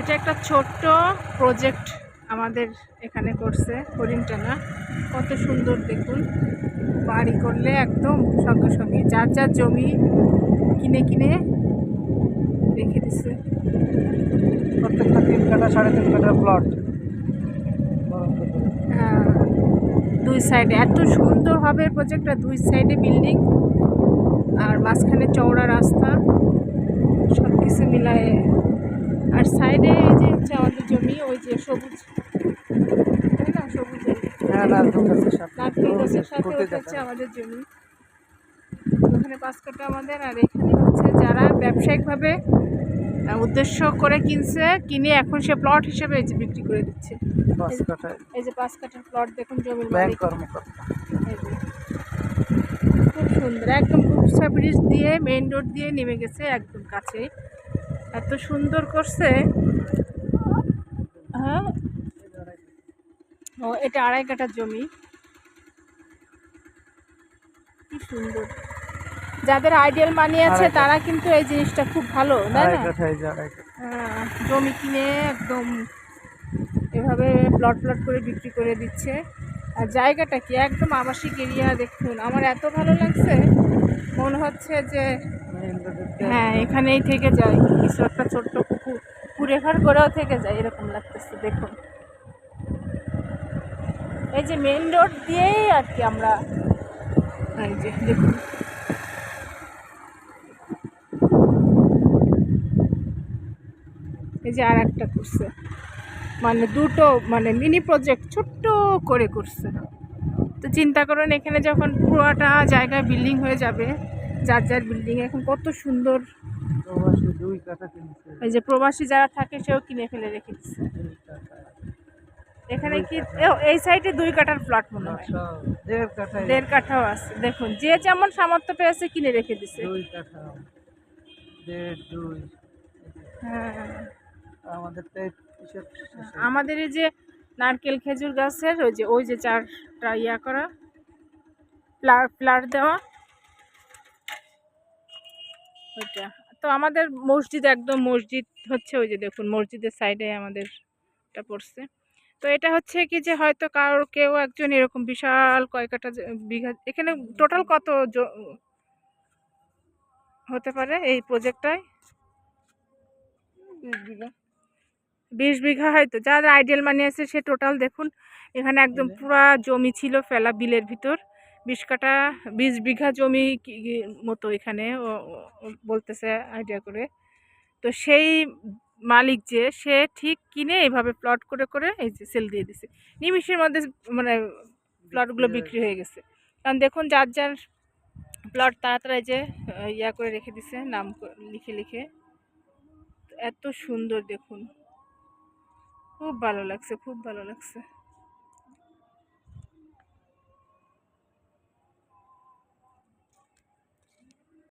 এটা একটা ছোট্ট প্রজেক্ট আমাদের এখানে করছে হরিণটানা। কত সুন্দর দেখুন। বাড়ি করলে একদম সঙ্গে সঙ্গে যার যার জমি কিনে কিনে রেখে দিছে। প্রত্যেকটা তিন কাটা সাড়ে তিন কাটার প্লট হ্যাঁ, দুই সাইডে এত সুন্দর হবে প্রজেক্টটা দুই সাইডে বিল্ডিং আর মাঝখানে চওড়া রাস্তা। সব কিছু মিলায়ে আর সাইডে এই যে হচ্ছে আমাদের জমি ওই যে সবুজ। না? সবুজ হ্যাঁ হচ্ছে আমাদের জমি। ওখানে পাঁচ কাটা আমাদের আর এখানে হচ্ছে যারা ব্যবসায়িকভাবে উদ্দেশ্য করে কিনছে কিনে এখন সে প্লট হিসেবে এই যে বিক্রি করে দিচ্ছে। এই যে পাঁচ কাঠার প্লট দেখুন জমির মালিক। খুব সুন্দর একদম ব্রিজ দিয়ে মেইন রোড দিয়ে নেমে গেছে একদম কাছে এত সুন্দর করছে। হ্যাঁ? ও এটা আড়াই কাঠার জমি। কি সুন্দর। যাদের আইডিয়াল মানি আছে তারা কিন্তু এই জিনিসটা খুব ভালো তাই না? হ্যাঁ, জমি কিনে একদম এভাবে প্লট প্লট করে বিক্রি করে দিচ্ছে। আর জায়গাটা কি? একদম আবাসিক এরিয়া দেখুন। আমার এত ভালো লাগছে। মনে হচ্ছে যে হ্যাঁ এখানেই থেকে যায়। কিছু একটা ছোট্ট পুকুর, পুকুরে ঘর করেও থেকে যায়, এরকম লাগতেছে, দেখুন। এই যে মেন রোড দিয়েই আর কি আমরা এই যে, দেখুন। এই যে আর একটা করছে। মানে দুটো মানে মিনি প্রজেক্ট ছোট্ট করে করছে। তো চিন্তা করুন, এখানে যখন পুরোটা জায়গায় বিল্ডিং হয়ে যাবে যার যার বিল্ডিং এখন কত সুন্দর। এই যে প্রবাসী যারা থাকে, সেও কিনে ফেলে রেখে দিচ্ছে এখানে কি এই সাইডে দুই কাঠার প্লট মনে হয়। দেড় কাঠাও আছে। দেখুন, যে যেমন সামর্থ্য পেয়েছে, কিনে রেখে দিছে। কাঠা দেড় দুই হ্যাঁ। আমাদের আমাদের এই যে নারকেল খেজুর গাছের, ওই যে ওই যে চারটা ইয়া করা প্লার প্লার দেওয়া ওইটা। তো আমাদের মসজিদ একদম মসজিদ হচ্ছে ওই যে দেখুন মসজিদের সাইডে আমাদের এটা পড়ছে। তো এটা হচ্ছে কি যে হয়তো কারোর কেউ একজন এরকম বিশাল কয় কাটা বিঘা এখানে টোটাল কত হতে পারে এই প্রজেক্টটায় বিশ বিঘা। বিশ বিঘা হয়তো যার আইডিয়াল মানি আছে সে টোটাল দেখুন এখানে একদম পুরা জমি ছিল ফেলা বিলের ভিতর। বিশ কাটা বিশ বিঘা জমি মতো এখানে বলতেছে আইডিয়া করে। তো সেই মালিক যে সে ঠিক কিনে এইভাবে প্লট করে করে এই যে সেল দিয়ে দিছে। নিমিষের মধ্যে মানে প্লটগুলো বিক্রি হয়ে গেছে। কারণ দেখুন যার যার প্লট তাড়াতাড়ি যে ইয়া করে রেখে দিছে নাম লিখে লিখে। এত সুন্দর দেখুন। খুব ভালো লাগছে খুব ভালো লাগছে।